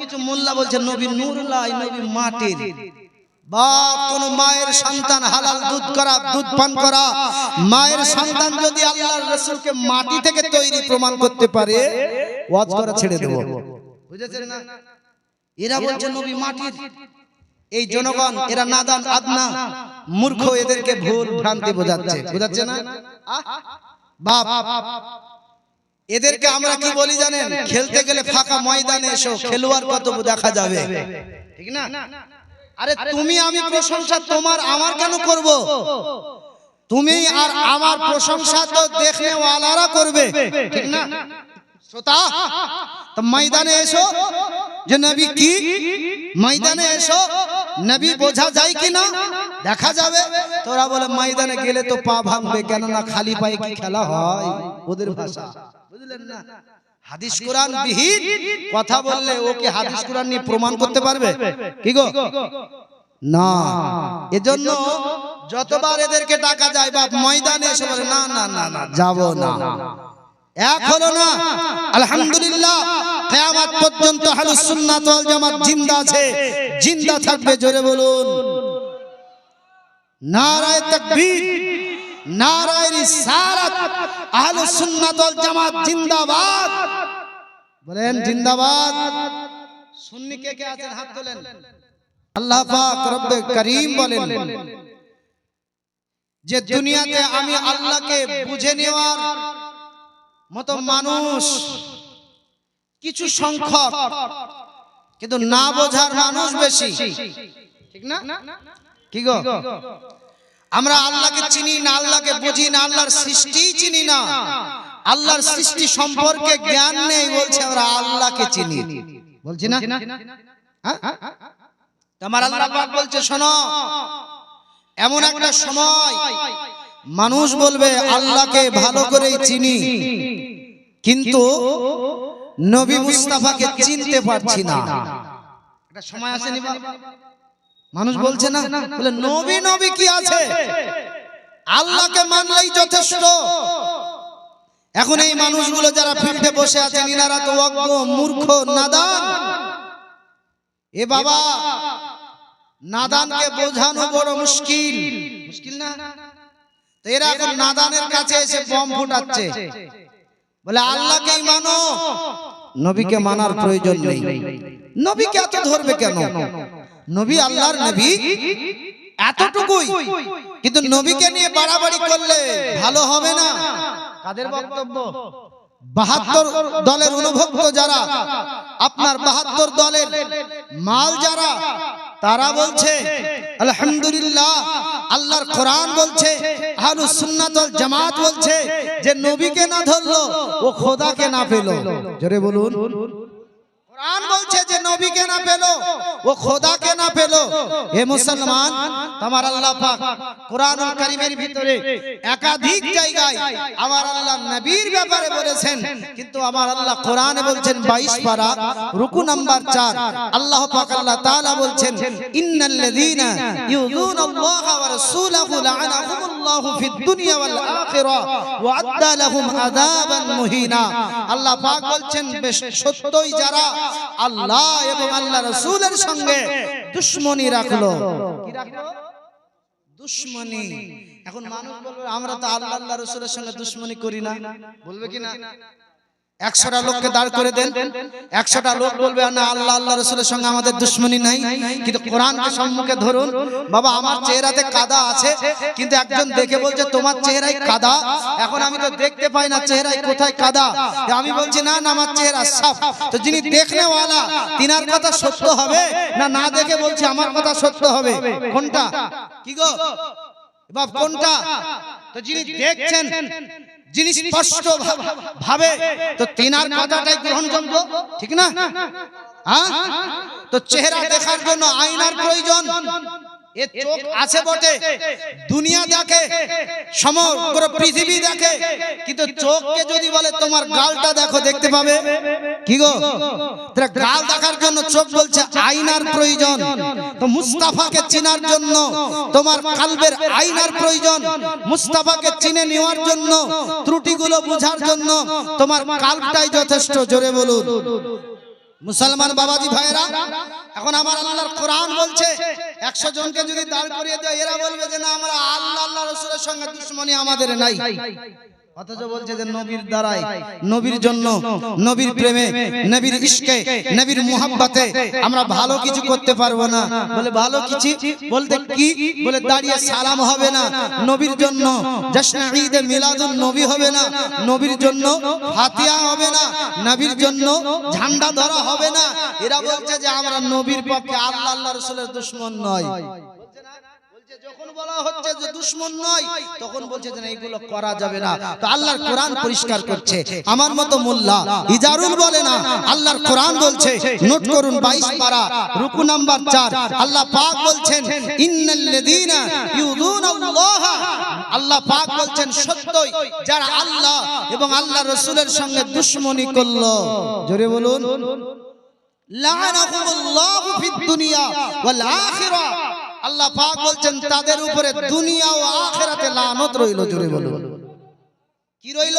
কিছু মোল্লা বলছে, নবী নূরুল্লাহ এই নবী মাটির। বাপ, কোন মায়ের সন্তান হালাল দুধ করা, দুধ পান করা। মায়ের সন্তান যদি আল্লাহর রাসূলকে মাটি থেকে তৈরি প্রমাণ করতে পারে, ওয়াজ করা ছেড়ে দেব। বুঝেছেন না? এরা বলছে, নবী মাটির। এই জনগণ, এরা নাদান, আদনা। মূর্খ, এদেরকে ভুল ভ্রান্তি বোঝাচ্ছে। বোঝাচ্ছে না? বাপ এদেরকে আমরা কি বলি জানেন? খেলতে গেলে ফাঁকা ময়দানে এসো খেলোয়াড় কত দেখা যাবে ঠিক না? আরে তুমি আমি প্রশংসা তোমার আমার কেন করব? তুমি আর আমার প্রশংসা তো দেখে ওয়ালারা করবে। ঠিক না? শ্রোতা তো ময়দানে এসো। যে নবী কি? ময়দানে এসো। নবী বোঝা যায় কি না দেখা যাবে। তোরা বলে ময়দানে গেলে তো পা ভাঙবে কেননা খালি পায়ে কি খেলা হয়? ওদের ভাষা। বুঝলেন না? হাদিস কোরআন বিহীন। কথা বললে ও কি হাদিস কোরআন নিয়ে প্রমাণ করতে পারবে? কি গো? না। এজন্য যতবার এদেরকে ডাকা যায় বা ময়দানে এসে বলে না না না না। যাব না। এক হলো না আলহামদুলিল্লাহ কিয়ামত পর্যন্ত আহলুস সুন্নাত ওয়াল জামাত জিন্দা আছে। জিন্দা থাকবে জোরে বলুন। নারায়ে তাকবীর নারায়ে রিসালাত আহলুস সুন্নাত ওয়াল জামাত জিন্দাবাদ। বলেন জিন্দাবাদ। সুন্নি কে কে আছেন? হাত তোলেন। আল্লাহ পাক রব্বে করিম বলেন, যে দুনিয়াতে আমি আল্লাহকে বুঝে নেওয়ার মতো মানুষ, কিছু সংখ্যক, কিন্তু না বোঝার মানুষ বেশি। ঠিক না? কি গো? আমরা আল্লাহকে চিনি না আল্লাহকে বুঝি না আল্লাহর সৃষ্টি চিনি না। আল্লাহর সৃষ্টি সম্পর্কে জ্ঞান নেই বলছে আমরা আল্লাহকে চিনি। বলছি না? হ্যাঁ? আমার আল্লাহ পাক বলছে শোনো এমন একটা সময় মানুষ বলবে আল্লাহকে ভালো করেই চিনি। কিন্তু নবী মুস্তাফাকে চিনতে পারছি না। একটা সময় আসেনি? মানুষ বলছে না বলে নবী নবী কি আছে? আল্লাহকে মানলেই যথেষ্ট। এখন এই মানুষগুলো যারা ফিল্ডে বসে আছেন ইনারা তো অজ্ঞ মূর্খ নাদান। এ বাবা নাদানকে বোঝানো বড় মুশকিল। মুশকিল। না? তো এরা এখন নাদানের কাছে এসে বম ফুটাচ্ছে। বলে আল্লাহকেই মানো। নবীকে মানার প্রয়োজন নেই। নবীকে এত ধরবে কেন? নবী আল্লাহর নবী এতটুকুই। কিন্তু নবীকে নিয়ে বাড়াবাড়ি করলে ভালো হবে না। কাদের বক্তব্য? বাহাত্তর দলের অনুভক্ত যারা আপনার বাহাত্তর দলের মাল যারা তারা বলছে আলহামদুলিল্লাহ আল্লাহর কোরআন বলছে জামাত বলছে যে নবীকে না ধরলো ও খোদাকে না পেল। জোরে বলুন। কোরআন বলছে যে নবীকে না পেল, ও খোদাকে না পেল। হে মুসলমান, তোমার আল্লাহ পাক কোরআনুল কারীমের ভিতরে একাধিক জায়গায় আমার আল্লাহ নবীর ব্যাপারে বলেছেন, কিন্তু আমার আল্লাহ কোরআনে বলছেন 22 পারা, রুকু নাম্বার 4 আল্লাহ পাক, আল্লাহ তাআলা বলছেন ইন্নাল্লাযীনা ইউযুনাল্লাহা ওয়া রাসূলাহু লা'আনাহুমুল্লাহু ফিদ দুনিয়া ওয়াল আখিরা ওয়া আদ্দা লাহুম আযাবান মুহিনা। আল্লাহ পাক বলছেন সত্যই যারা আল্লাহ এবং আল্লাহ রসুলের সঙ্গে দুশ্মনী রাখল। কি রাখল? দুশমনি। এখন মানুষ বলবে আমরা তো আল্লাহ আল্লাহ রসুলের সঙ্গে দুশ্মনী করি না। বলবে কি না? একশোটা লোককে দাঁড় করে দেন। একশোটা লোক বলবে, না, আল্লাহ আল্লাহ রসুলের সঙ্গে আমাদের দুশ্মনী নাই। কিন্তু কোরআনকে সম্মুখে ধরুন, বাবা, আমার চেহারাতে কাদা আছে, কিন্তু একজন দেখে বলছে, তোমার চেহারায় কাদা? এখন আমি তো দেখতে পাই না চেহারায় কোথায় কাদা। আমি বলছি, না না, আমার চেহারা সাফ। তো যিনি দেখনেওয়ালা, তিনার কথা সত্য হবে? না না দেখে বলছি, আমার কথা সত্য হবে? কোনটা? কি গো? বাপ, কোনটা? তো যিনি দেখছেন যিনি স্পষ্ট ভাবে তো তিনার কথাটাই গ্রহণযোগ্য ঠিক না? হ্যাঁ? তো চেহারা দেখার জন্য আয়নার প্রয়োজন। এ চোখ আছে বটে। দুনিয়া দেখে সমগ্র পৃথিবী দেখে। কিন্তু চোখকে যদি বলে তোমার গালটা দেখো দেখতে পাবে? কি গো? তাহলে গাল দেখার জন্য চোখ বলছে আয়নার প্রয়োজন। তো মুস্তাফাকে চিনার জন্য তোমার কালবের আয়নার প্রয়োজন। মুস্তাফাকে চিনে নেওয়ার জন্য ত্রুটিগুলো বোঝার জন্য তোমার কালবটাই যথেষ্ট জোরে বলুন। মুসলমান বাবাজি ভাইরা এখন আমার আল্লাহর কোরআন বলছে, একশো জনকে যদি দাঁড় করিয়ে দেয়, এরা বলবে যে না, আমরা আল্লাহ আল্লাহ, রসুলের সঙ্গে দুশ্মনী আমাদের নাই। অথচ বলছে যে নবীর দ্বারাই নবীর জন্য নবীর প্রেমে নবীর ইশকে নবীর মুহাব্বতে আমরা ভালো কিছু করতে পারব না। বলে ভালো কিছু বলতে কি? বলে দাঁড়িয়ে সালাম হবে না। নবীর জন্য জশ্ন ঈদে মিলাদুন নবী হবে না। নবীর জন্য ফাতিহা হবে না। নবীর জন্য ঝান্ডা ধরা হবে না। এরা বলছে যে আমরা নবীর পক্ষে আল্লাহ আল্লাহ রসুলের দুশ্মন নয়। যখন বলা হচ্ছে যে দুশ্মন নয়, তখন বলছে যে না করা যাবে না। তো আল্লাহর কোরআন পরিষ্কার করছে। আমার মতো মোল্লা, ইজারুল বলে না, আল্লাহর কোরআন বলছে, নোট করুন 22 পারা, রুকু নাম্বার 4 আল্লাহ রাসূলের সঙ্গে দুশমনি করল। জোরে বলুন। লাআনাহুমুল্লাহু দুনিয়া আল্লাহ পাক বলছেন, তাদের উপরে দুনিয়া ও আখিরাতে লানত রইল, জোরে বলুন। কি রইল?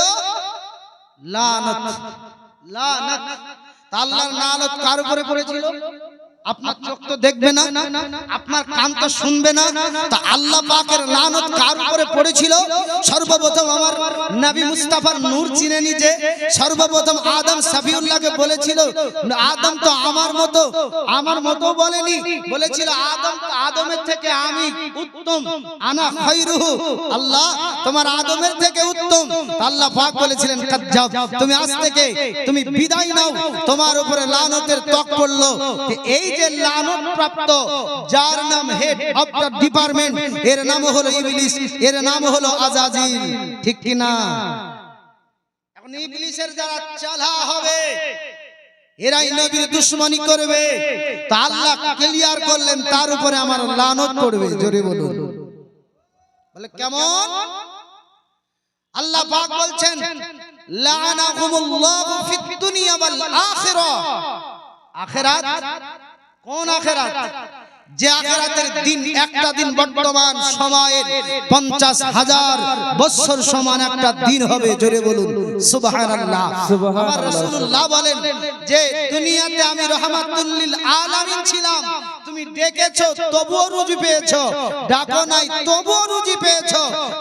লানত। লানত। আল্লাহর লানত কার উপরে পড়েছিল? আপনার চোখ তো দেখবে না, আপনার কান তো শুনবে না। তা আল্লাহ পাকের লানত কার উপরে পড়েছিল? সর্বপ্রথম আমার নবী মুস্তাফার নূর চিনে নিজে সর্বপ্রথম আদম সাফিউল্লাহকে বলেছিল, আদম তো আমার মতো আমার মতো বলেনি। বলেছিল, আদম তো আদমের থেকে আমি উত্তম, আনা খায়রুহু। আল্লাহ, তোমার আদমের থেকে উত্তম। আল্লাহ পাক বলেছিলেন, কাজ্জাব, তুমি আজ থেকে তুমি বিদায় নাও। তোমার উপরে লানতের তক পড়ল। এই যে লানত প্রাপ্ত যার নাম হেড অফ দ্য ডিপার্টমেন্ট এর নাম হলো ইবলিস এর নাম হলো আজাজিল ঠিক কি না? এখন ইবলিসের যারা চালা হবে এরাই নবীর দুশ্মনী করবে তা আল্লাহ ক্লিয়ার করলেন তার উপরে আমার লানত পড়বে জোরে বলুন। বলে কেমন? আল্লাহ পাক বলছেন লানাহুমুল্লাহু ফিদ দুনিয়া ওয়াল আখিরা। আখিরাত কোন আখেরাত? যে আখেরাতের দিন একটা দিন বর্তমান সময়ের পঞ্চাশ হাজার বছর সমান একটা দিন হবে জোরে বলুন। সুবহানাল্লাহ। আমার রাসূলুল্লাহ বলেন যে দুনিয়াতে আমি রহমাতুল্লিল আলামিন ছিলাম। তুমি ডেকেছো, তবুও রুজি পেয়েছ। ডাকো নাই, তবুও রুজি পেয়েছ।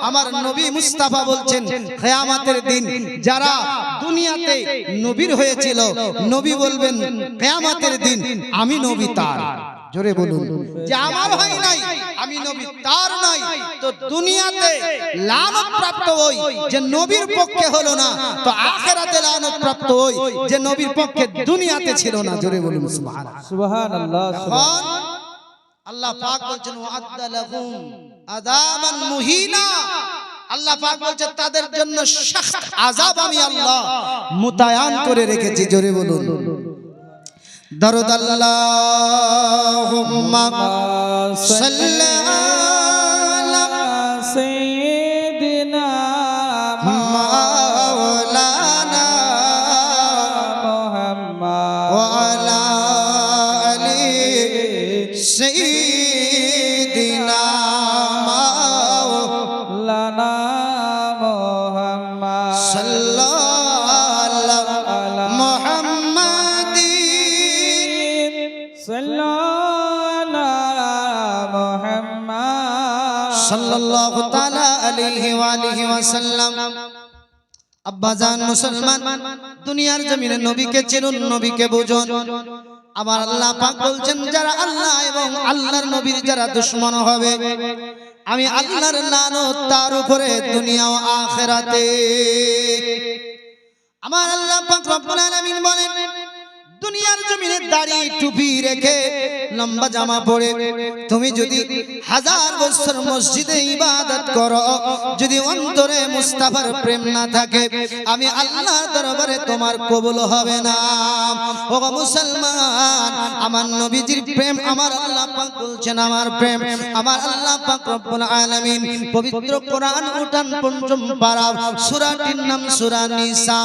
আমার নবী মুস্তাফা বলছেন, কিয়ামতের দিন যারা দুনিয়াতে নবীর হয়েছিল, নবী বলবেন, কিয়ামতের দিন আমি নবী তার। জোরে বলুন। যে আমার হয় নাই আমি নবী তার নাই তো দুনিয়াতে লানত প্রাপ্ত হই যে নবীর পক্ষে হলো না তো আখেরাতে লানত প্রাপ্ত হই যে নবীর পক্ষে দুনিয়াতে ছিল না। জোরে বলুন সুবহানাল্লাহ। সুবহানাল্লাহ আল্লাহ পাক বলছেন লাহুম আযাবান মুহিনা। আল্লাহ পাক বলছে তাদের জন্য সখত আযাব আমি আল্লাহ মুতায়ান করে রেখেছি। জোরে বলুন। দরদ আল্লাহুম্মা সাল্লি দুনিয়ার জমিনে নবীকে চিনুন, নবীকে বুঝুন। আমার আল্লাহ পাক বলছেন, যারা আল্লাহ এবং আল্লাহর নবীর যারা দুশমন হবে, আমি আল্লাহর লানত তার উপরে, দুনিয়া আখিরাতে। আমার আল্লাহ পাক রব্বুল আলামিন বলেন দুনিয়ার জমিনে দাড়ি টুপি রেখে লম্বা জামা পরে তুমি যদি হাজার বছর মসজিদে ইবাদত করো, যদি অন্তরে মুস্তাফার প্রেম না থাকে, আমি আল্লাহর দরবারে তোমার কবুল হবে না। ও মুসলমান আমার নবীজির প্রেম, আমার আল্লাহ পাক বলছেন আমার প্রেম, আমার আল্লাহ পাক রব্বুল আলামিন পবিত্র কোরআন উঠান পঞ্চম পারা সূরাটির নাম সূরা নিসা।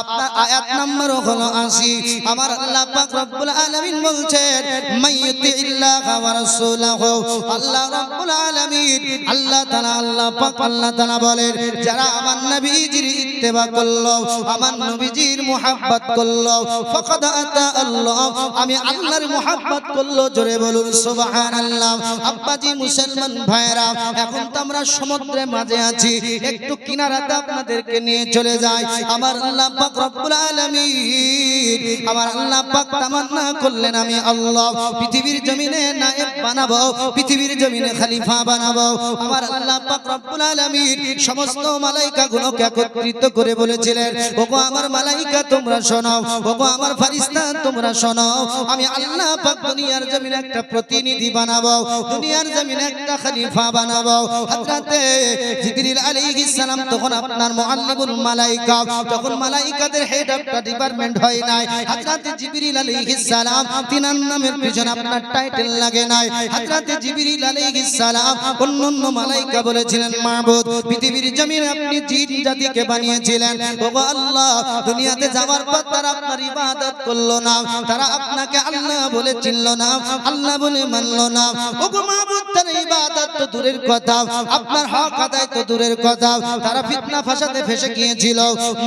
আপনার আয়াত নম্বর হলো 80 আমার আল্লাহ পাক রব্বুল আলামিন বলছেন মাইয়ুতি ইল্লাহ ওয়া রাসূলাহু। আল্লাহ রব্বুল আলামিন, আল্লাহ তাআলা, আল্লাহ পাক, আল্লাহ তাআলা বলেন, যারা আমার নবীজির ইত্তেবা করল, আমার নবীজির মুহাব্বত করল, ফাকাদ আতা আল্লাহ, আমি আল্লাহর মুহাব্বত করল জোরে বলুন, সুবহানাল্লাহ। আব্বাজি, মুসলমান ভাইরা এখন তো আমরা সমুদ্রের মাঝে আছি, একটু কিনারাতে আপনাদেরকে নিয়ে চলে যাই। আমার আল্লাহ পাক রব্বুল আলামিন, আমার আল্লাহ পাক তামান্না করলেন আমি আল্লাহ। পৃথিবীর জমিনে নায়েব বানাবো, পৃথিবীর জমিনে খলিফা বানাবো। আমার আল্লাহ পাক রব্বুল আলামিন সমস্ত মালাইকা গুলোকে একত্রিত করে বলেছিলেন, ওগো আমার মালাইকা তোমরা শোনো ওগো আমার ফারিস্তা তোমরা শোনো আমি আল্লাহ পাক দুনিয়ার জমিনে একটা প্রতিনিধি বানাবো দুনিয়ার জমিনে একটা খলিফা বানাবো। হযরতে জিবরিল আলাইহিস সালাম তখন আপনার মুআল্লিমুল মালাইকা তখন মালাইকাদের হেড অফ ডিপার্টমেন্ট হয় নাই। হযরতে জিবরিল আলাইহিস সালাম তিনার নামের পিছনে আপনার টাইটেল লাগে নাই। হযরতে জিবরিল আলাইহিস সালাম অন্যান্য মালাইকা বলেছিলেন মাবুদ পৃথিবীর জমিনে আপনি জিন জাতিকে বানিয়েছিলেন। ওগো আল্লাহ দুনিয়াতে যাওয়ার পর তারা আপনার ইবাদত করল না। তারা আপনাকে আল্লাহ বলে চিনলো না, আল্লাহ বলে মানলো না। ওগো মাবুদ তারা ইবাদত তো দূরের কথা, আপনার হক আদায় তো দূরের কথা, তারা ফিতনা ফাসাদে ফেসে গিয়েছিল।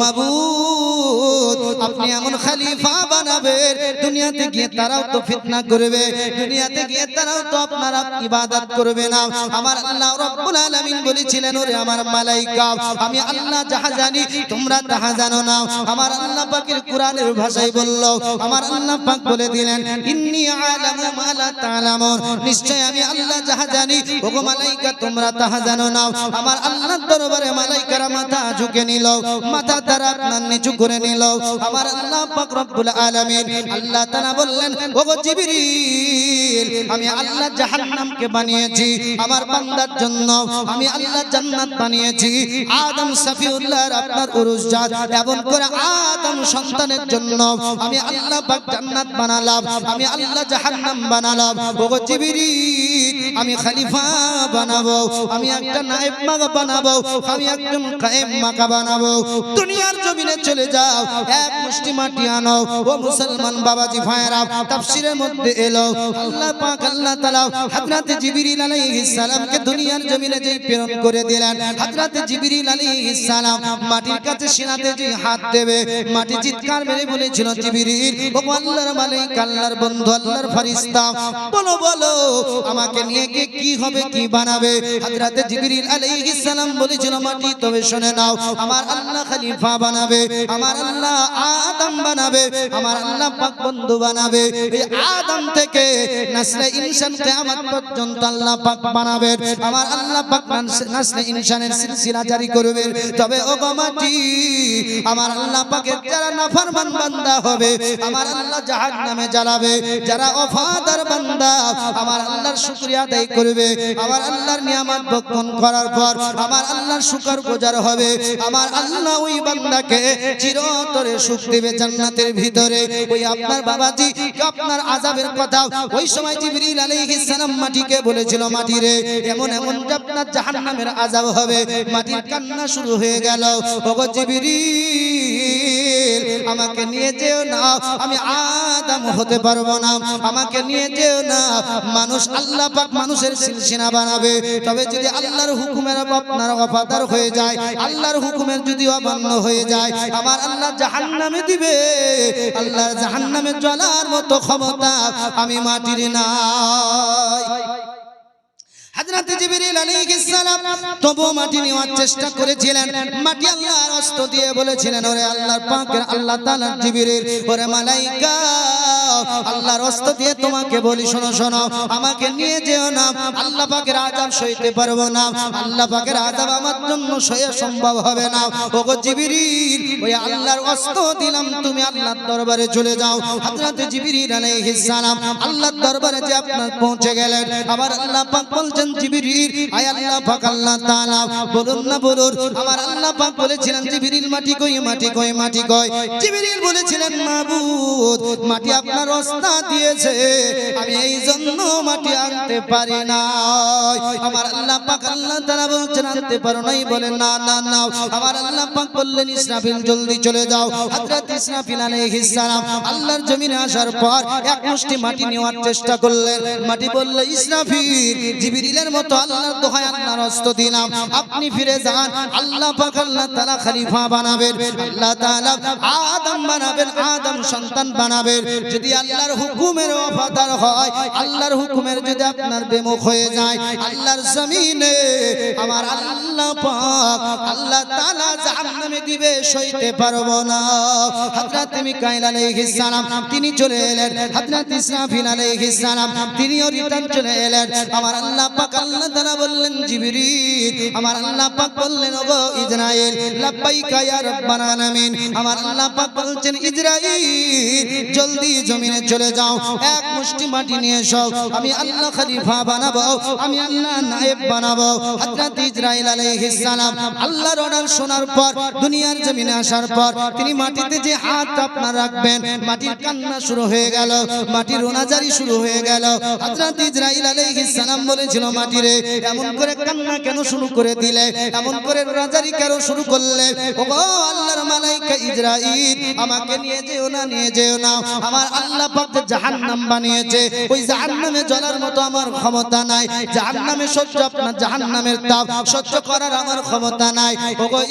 মাবুদ আপনি এমন খলিফা বানাবেন, দুনিয়াতে গিয়ে তারাও তো ফিতনা করবে, দুনিয়াতে গিয়ে তারাও তো আপনার ইবাদত করবে না। আমার আল্লাহ রব্বুল আলামিন বলেছিলেন, ওরে আমার মালাইকা, আমি আল্লাহ যাহা জানি, তোমরা তাহা জানো না। আমার আল্লাহ পাকের কোরআনের ভাষায় বলল, আমার আল্লাহ পাক বলে দিলেন ইন্নী আলামু মা লা তা'লামুন। নিশ্চয় আমি আল্লাহ যাহা জানি, ওগো মালাইকা, তোমরা তাহা জানো না। আমার আল্লাহর দরবারে মালাইকারা মাথা ঝুঁকে নিল, মাথা তারা আপনার নিচু করে নিল। আমার আল্লাহ পাক রব্বুল আলামিন আল্লাহ তাআলা বললেন, ওগো জিবরিল, আমি আল্লাহ জাহান্নামকে বানিয়েছি, আমার বান্দার জন্য আমি আল্লাহ জান্নাত বানিয়েছি। আদম সাফিউল্লাহর আপনার উরুস জাত, এমন করে আদম সন্তানের জন্য আমি আল্লাহ পাক জান্নাত বানালাম। আমি আল্লাহ জাহান্নাম বানালাম। ওগো জিবরিল, আমি খলিফা বানাবো। আমি একটা নায়েব মাগা বানাবো। আমি একজন কায়েম মাকা বানাবো। দুনিয়ার জমিনে চলে যাও, এক মুষ্টি মাটি আনো। ও মুসলমান বাবাজি ভাইরা তাফসীরের মধ্যে এলো। আল্লাহ পাক, আল্লাহ তাআলা হযরত জিবরিল আলাইহিস সালামকে দুনিয়ার জমিনে যেই প্রেরণ করে দিলেন, হযরত জিবরিল আলাইহিস সালাম মাটির কাছে সিনাতে যে হাত দেবে, মাটি চিৎকার মেরে বলেছিল, জিবরিল, ও আল্লাহর মালিক, আল্লাহর বন্ধু, আল্লাহর ফেরেশতা বলো বলো, আমাকে নিয়ে গিয়ে কি হবে, কি বানাবে? হযরত জিবরিল আলাইহিস সালাম বলেছিল মাটি, তবে শুনে নাও, আমার আল্লাহ খলিফা বানাবে, আমার আল্লাহ আদম বানাবে, আমার আল্লাহ পাক বন্ধু বানাবে। এই আদম থেকে নাসলে ইনসান কিয়ামত পর্যন্ত আল্লাহ পাক বানাবে। আমার আল্লাহ পাক নাসলে ইনসানের সিলসিলা জারি করবে। তবে ও মাটি, আমার আল্লাহ পাকের যারা নাফরমান বান্দা হবে, আমার আল্লাহ জাহান্নামে জ্বালাবে। যারা অফাদার বান্দা, আমার আল্লাহর শুকরিয়া আদায় করবে। আমার আল্লাহর নিয়ামত ভক্ষণ করার পর আমার আল্লাহর শুকর গোজার হবে। আমার আল্লাহ ওই বান্দাকে চিরতরে সুখ দেবে জান্নাতের ভিতরে। ওই আপনার বাবাজি আপনার আযাবের কথা? ওই সময় জিবরিল আলাইহিস সালাম মাটিকে বলেছিল, মাটি রে, এমন এমন আপনার জাহান্নামের আযাব হবে। মাটির কান্না শুরু হয়ে গেল। ওগো জিবরিল আমাকে নিয়ে যেও না। আমি আদম হতে পারব না। আমাকে নিয়ে যেও না। মানুষ আল্লাহ পাক মানুষের সিলসিনা বানাবে। তবে যদি আল্লাহর হুকুমের আপনার অফাদার হয়ে যায়, আল্লাহর হুকুমের যদি অমান্য হয়ে যায়, আমার আল্লাহ জাহান্নামে দিবে। আল্লাহর জাহান্নামে জ্বলার মতো ক্ষমতা আমি মাটির নাই। হযরত জিবরিল আলাইহিস সালাম তবু মাটি নেওয়ার চেষ্টা করেছিলেন। মাটি আল্লাহর অস্ত্র দিয়ে বলেছিলেন, ওরে আল্লাহর পাকের আল্লাহ তাআলা জিবরিল, ওরে মালাইকা আল্লাহর হস্ত দিয়ে তোমাকে বলি, শোনো শোনো, আমাকে নিয়ে যেও না। আল্লাহ পাকের আযাব সইতে পারব না। আল্লাহ পাকের আযাব আমার জন্য সহ্য সম্ভব হবে না। ওগো জিবরিল, ওই আল্লাহর হস্ত দিলাম, তুমি আল্লাহর দরবারে চলে যাও। হযরত জিবরিল আলাইহিস সালাম আল্লাহর দরবারে যে আপনার পৌঁছে গেলেন, আবার আল্লাহ পাক বলছেন, জিবরিল, আয় আল্লাহ পাক, আল্লাহ তাআলা, বলুন না, বলুন। আমার আল্লাহ পাক বলেছিলেন, জিবরিল, মাটি কই মাটি কই মাটি কই? জিবরিল বলেছিলেন, মাবুদ, মাটি আপনার ওস্তাদ দিয়েছে, আমি এই জন্য মাটি আনতে পারি না আমার আল্লাহ পাক আল্লাহ তাআলা বলছেন, আনতে পারো নাই বলে, না না না। আমার আল্লাহ পাক বললেন, ইসরাফিল, জলদি চলে যাও। হযরত ইসরাফিল আলাইহিস সালাম আল্লাহর জমিনে আসার পর এক মুষ্টি মাটি নেওয়ার চেষ্টা করলেন। মাটি বলল, ইসরাফিল, জিবরিলের মতো আল্লাহর দোহায় আল্লাহর হস্ত দিলাম। আপনি ফিরে যান, আল্লাহ পাক আল্লাহ তাআলা খলিফা বানাবেন। আল্লাহ তাআলা আদম বানাবেন, আদম সন্তান বানাবেন। যদি আল্লাহর হুকুমের ওয়াফাদার হয়, আল্লাহর হুকুমের যদি আপনার বেমুখ হয়ে যায়, আল্লাহর জমিনে আমার আল্লাহ পাক আল্লাহ তাআলা জাহান্নামে দিবে, সইতে পারব না। হযরত মিকাইল আলাইহিস সালাম, তিনি চলে এলেন। হযরত ইসরাফিল আলাইহিস সালাম তিনিও রিটার্ন চলে এলেন। আমার আল্লাহ পাক আল্লাহ তাআলা বললেন, জিবরিল। আমার আল্লাহ পাক বললেন, ওগো ইসরাইল লাব্বাইকা ইয়া রাব্বানা আলামিন। আমার আল্লাহ পাক বলছেন ইসরাইল জলদি জমিনে চলে যাও, এক মুষ্টি মাটি নিয়ে এসো। আমি আল্লাহ খলিফা বানাবো, আমি আল্লাহ নায়েব বানাবো। হযরত ইসরাইল আলাইহিস সালাম আল্লাহর অর্ডার শোনার পর, দুনিয়ার জমিনে আসার পর, তিনি মাটিতে যে হাত আপনার রাখবেন, মাটির কান্না শুরু হয়ে গেল, মাটির রোনাজারি শুরু হয়ে গেল। হযরত ইসরাইল আলাইহিস সালাম বলেছিল মাটিরে, এমন করে কান্না কেন শুরু করে দিলে? এমন করে রোনাজারি কেন শুরু করলে? ওগো আল্লাহর মালাইকা ইসরাইল আমাকে নিয়ে যেও না, নিয়ে যেও না। আমার আল্লাহ পাক যে জাহান্নাম বানিয়েছে, ওই জাহান্নামে জ্বলার মতো আমার ক্ষমতা নাই। জাহান্নামে সহ্য আপনার জাহান্নামের তাপ সহ্য করার আমার ক্ষমতা নাই। ওগো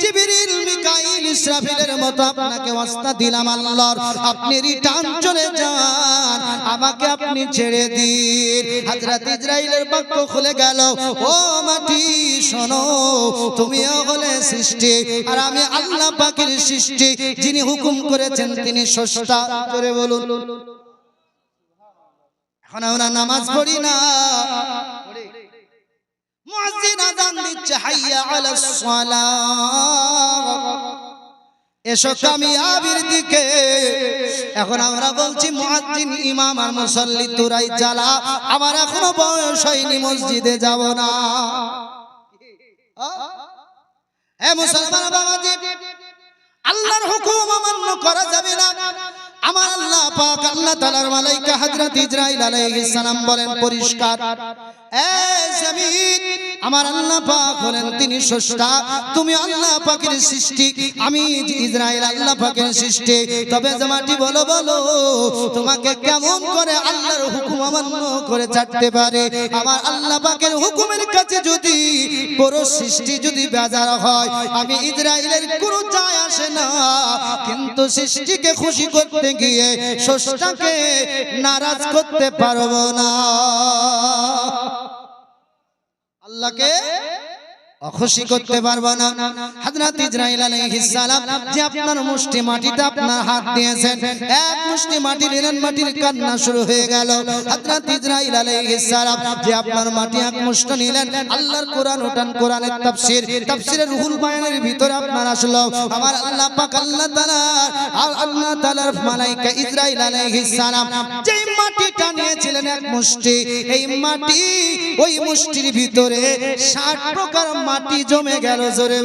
জিবরিল, মিকাইল, ইসরাফিলের মতো আপনাকে ওয়াস্তা দিলাম আল্লাহর। আপনি রিটার্ন চলে যান। আমাকে আপনি ছেড়ে দিন। হযরত বাক্য খুলে গেল, ও মাটি, শোনো হলে সৃষ্টি। আর আমি আল্লাহ পাকের সৃষ্টি, যিনি হুকুম করেছেন তিনি স্রষ্টা। বলুন। এখন আমরা নামাজ পড়ি না। দিকে। এখন আমরা বলছি ইমাম আর মুসল্লি তুরাই আমার এখনও বয়স হয়নি, মসজিদে যাব না। এ মুসলমান আল্লাহর হুকুম অমান্য করা যাবে না। আমার আল্লাহ পাক আল্লাহ তাআলার মালাইকা হযরত ইসরাইল আলাইহিস সালাম বলেন পরিষ্কার। আমার আল্লাহ পাক হলেন তিনি স্রষ্টা। তুমি আল্লাহ পাকের সৃষ্টি, আমি ইসরাইল আল্লাহ পাকের সৃষ্টি। তবে জামাটি বলো বলো, তোমাকে কেমন করে আল্লাহর হুকুম অমান্য করে ছাড়তে পারে? আমার আল্লাহ পাকের হুকুমের কাছে যদি পুরো সৃষ্টি যদি বেজার হয়, আমি ইসরায়েলের কোনো চায় আসে না। কিন্তু সৃষ্টিকে খুশি করতে গিয়ে স্রষ্টাকে নারাজ করতে পারব না। আল্লাহকে অখুশি করতে পারব না। হযরত ইসরাইল আলাইহিস সালাম যে আপনার মুষ্টি মাটিতে আপনার হাত দিয়েছেন, এক মুষ্টি মাটি নিলেন মাটির কান্না শুরু হয়ে গেল। হযরত ইসরাইল আলাইহিস সালাম যে আপনার মাটি এক মুষ্টি নিলেন, আল্লাহর কোরআন ওঠান কোরআনের তাফসীর, তাফসীরের রুহুল বায়ানের ভিতরে আপনার আসলো। আমার আল্লাহ পাক আল্লাহ তাআলা, আর আল্লাহ তাআলার মালাইকা ইসরাইল আলাইহিস সালাম যেই মাটিটা নিয়েছিলেন এক মুষ্টি, এই মাটি ওই মুষ্টির ভিতরে ষাট প্রকার মাটি জমে গেল জোরে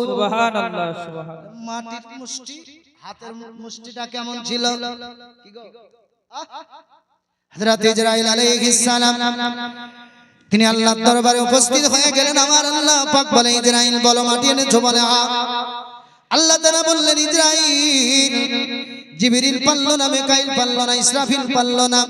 সুবহানাল্লাহ মাটির মুষ্টি হাতের মুষ্টিটা কেমন ছিল? কি গো? আহ! হযরত ইসরাইল আলাইহিস সালাম তিনি আল্লাহর দরবারে উপস্থিত হয়ে গেলেন। আমার আল্লাহ পাক বলে ইসরাইল বলো মাটি বলে আল্লাহ তাআলা বললেন ইসরাইল জিবরিল পারল না, মিকাইল পারল না, ইসরাফিল পারল না।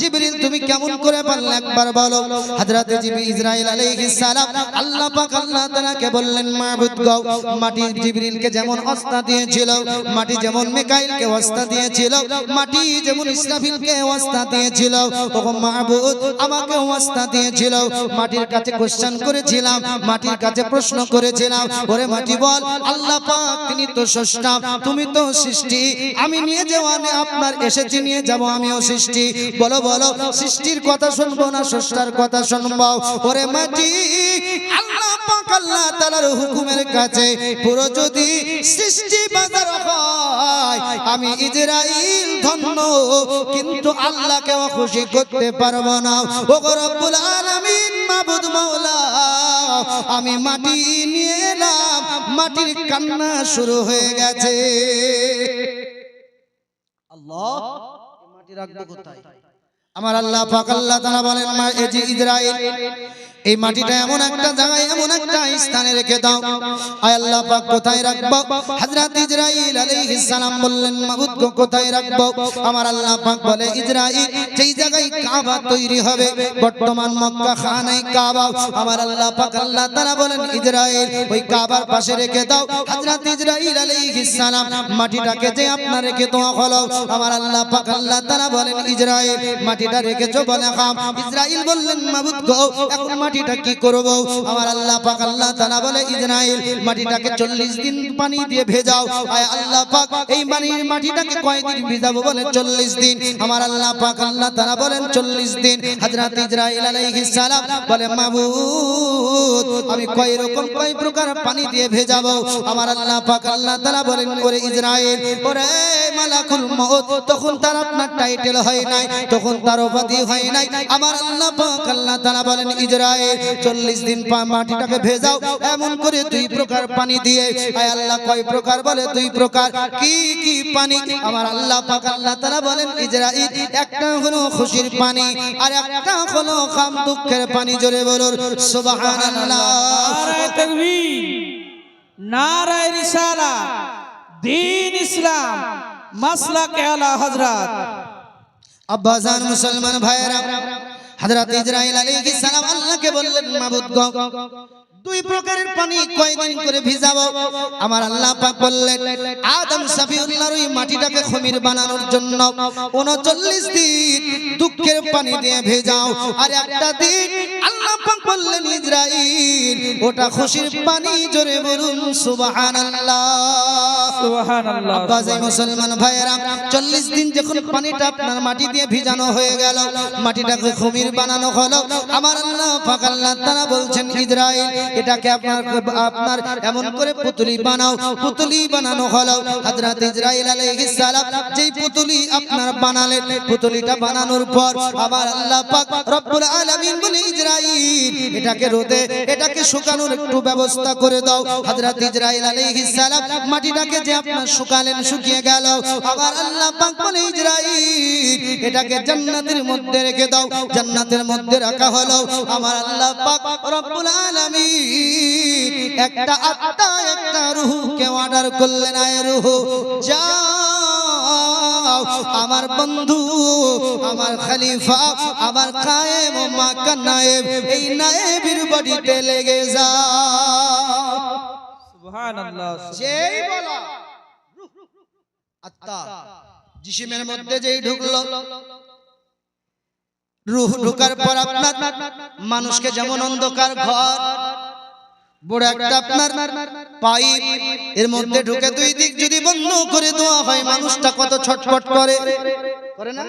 জিবরিল, তুমি কেমন করে পারলে একবার বলো? হযরত জিবরিল ইসরাইল আলাইহিস সালাম আল্লাহ পাক আল্লাহ তাআলাকে বললেন, মাবুদ গও মাটি জিবরিলকে যেমন অস্তা দিয়েছিল, মাটি যেমন মিকাইলকে অস্তা দিয়েছিল, মাটি যেমন ইসরাফিলকে অস্তা দিয়েছিল তখন মাবুদ আমাকে অস্তা দিয়েছিল। মাটির কাছে কোশ্চেন করেছিলাম, মাটির কাছে প্রশ্ন করেছিলাম, ওরে মাটি বল, আল্লাহ পাক তিনি তো স্রষ্টা, তুমি তো সৃষ্টি, আমি নিয়ে যাওয়া নে- আপনার এসেছি নিয়ে যাব, আমিও সৃষ্টি। বলো বলো, সৃষ্টির কথা শুনব না, স্রষ্টার কথা শুনব? ওরে মাটি, আল্লাহ পাক, আল্লাহ হুকুমের কাছে পুরো যদি সৃষ্টি বাজার হয়, আমি ইজরাইল ধন্য, কিন্তু আল্লাহকে খুশি করতে পারব না। ও রব্বুল আলামিন, মাবুদ মাওলা, আমি মাটি নিয়ে এলাম, মাটির কান্না শুরু হয়ে গেছে। আল্লাহ মাটি রাখব কোথায়? আমার আল্লাহ পাক আল্লাহ তাআলা বলেন মা এজি ইসরাইল এই মাটিটা এমন একটা জায়গায় এমন একটা স্থানে রেখে দাও। আয় আল্লাহ পাক কোথায় রাখব? হযরত ইসরাইল আলাইহিস সালাম বললেন মাবুদ গো কোথায় রাখব? আমার আল্লাহ পাক বলে ইসরাইল যেই জায়গায় কাবা তৈরি হবে বর্তমান মক্কা খানায় কাবা। আমার আল্লাহ পাক আল্লাহ তাআলা বলেন ইসরাইল ওই কাবার পাশে রেখে দাও। হযরত ইসরাইল আলাইহিস সালাম মাটিটাকে যে আপনার রেখে দোয়া হলো আমার আল্লাহ পাক আল্লাহ তাআলা বলেন ইসরাইল মাটিটা রেখেছো বলে খাম। ইসরাইল বললেন মাবুদ গো এখন মাটিটা কি করব? আমার আল্লাহ পাক আল্লাহ তাআলা বলে ইসরাইল মাটিটাকে 40 দিন পানি দিয়ে ভেজাও। আয় আল্লাহ পাক, এই মাটির মাটিটাকে কয়দিন ভিজাবো বলে? 40 দিন। আমার আল্লাহ পাক আল্লাহ তাআলা বলেন 40 দিন। হযরত ইসরাইল আলাইহিস সালাম বলে মাবুদ আমি কয় রকম, কয় প্রকার পানি দিয়ে ভেজাবো? আমার আল্লাহ পাক আল্লাহ তাআলা বলেন, ওরে ইসরাইল ওরে মালাকুল মউত, তখন তার আপনার টাইটেল হয় নাই, তখন তার উপাধি হয় নাই। আমার আল্লাহ পাক আল্লাহ তাআলা বলেন ইসরাইল 40 দিন পা মাটিটাকে ভেজাও, এমন করে দুই প্রকার পানি দিয়ে। আয় আল্লাহ, কয় প্রকার বলে? দুই প্রকার। কি কি পানি? আমার আল্লাহ পাক আল্লাহ তাআলা বলেন ইসরাইল একটা হলো খুশির পানি, আর একটা হলো খাম দুঃখের পানি। জোরে বলুন, সুবহানাল্লাহ। তাকবীর, নারায় রিসালা, দিন ইসলাম মাসলাক আলা হযরত আব্বাজান মুসলমান ভাইরা হযরত ইসরাইল আলাইহিস সালাম আল্লাহকে বললেন মাবুদ গো দুই প্রকারের পানি কয়দিন করে ভিজাবো? আমার আল্লাহ পাক বললেন আদম সাফিউল্লাহর ওই মাটিটাকে খমির বানানোর জন্য 39 দিন দুঃখের পানি দিয়ে ভেজাও। আর একটা দিন আল্লাহ পাক বললেন ইসরাইল ওটা খুশির পানি জোরে বলুন সুবহানাল্লাহ। সুবহানাল্লাহ আব্বাস এই মুসলমান ভাইয়েরা চল্লিশ দিন যখন পানিটা আপনার মাটি দিয়ে ভিজানো হয়ে গেল মাটিটাকে খমির বানানো হলো আমার আল্লাহ পাক আল্লাহ তারা বলছেন ইসরাইল এটাকে আপনার আপনার এমন করে পুতুলি বানাও পুতুলি বানানো হলো। হযরত ইসরাইল আলাইহিস সালাম যেই পুতুলি আপনার বানালেন পুতুলিটা বানানোর পর আমার আল্লাহ পাক রব্বুল আলামিন বলে ইসরাইল এটাকে রোদে এটাকে শুকানোর একটু ব্যবস্থা করে দাও। হযরত ইসরাইল আলাইহিস সালাম মাটিটাকে যে আপনার শুকালেন শুকিয়ে গেল। আবার আল্লাহ পাক বলে ইসরাইল এটাকে জান্নাতের মধ্যে রেখে দাও। জান্নাতের মধ্যে রাখা হলো। আমার আল্লাহ পাক রব্বুল আলামিন একটা আত্মা একটা রূহকে অর্ডার করলেন আয় রূহ যাও। আমার বন্ধু আমার খলিফা আমার কায়েম ও মাকা নায়েব এই নায়েবের বাড়িতে লেগে যাও সুবহানাল্লাহ। যেই বলা আত্মা জিসিমের মধ্যে যেই ঢুকলো রুহ ঢুকার পর আপনার মানুষকে যেমন অন্ধকার ঘর বড় একটা আপনার পাইপ এর মধ্যে ঢুকে দুই দিক যদি বন্ধ করে দেওয়া হয় মানুষটা কত ছটফট করে? করে? না?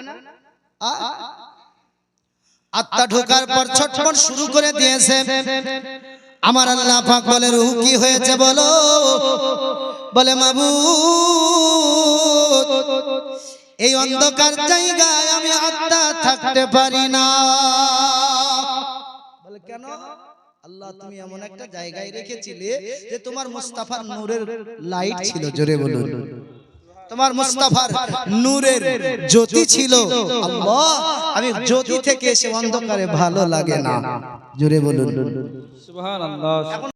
আত্মা ঢোকার পর ছটফট শুরু করে দিয়েছে। আমার আল্লাহ পাক বলে রুহ কি হয়েছে বলো? বলে মাবু এই অন্ধকার জায়গায় আমি আত্মা থাকতে পারি না। বলে কেন? আল্লাহ তুমি এমন একটা জায়গায় রেখেছিলে যে তোমার মুস্তাফার নূরের লাইট ছিল জোরে বলুন। তোমার মুস্তাফার নূরের জ্যোতি ছিল। আল্লাহ আমি জ্যোতি থেকে এসে অন্ধকারে ভালো লাগে না। জোরে বলুন। সুবহানাল্লাহ।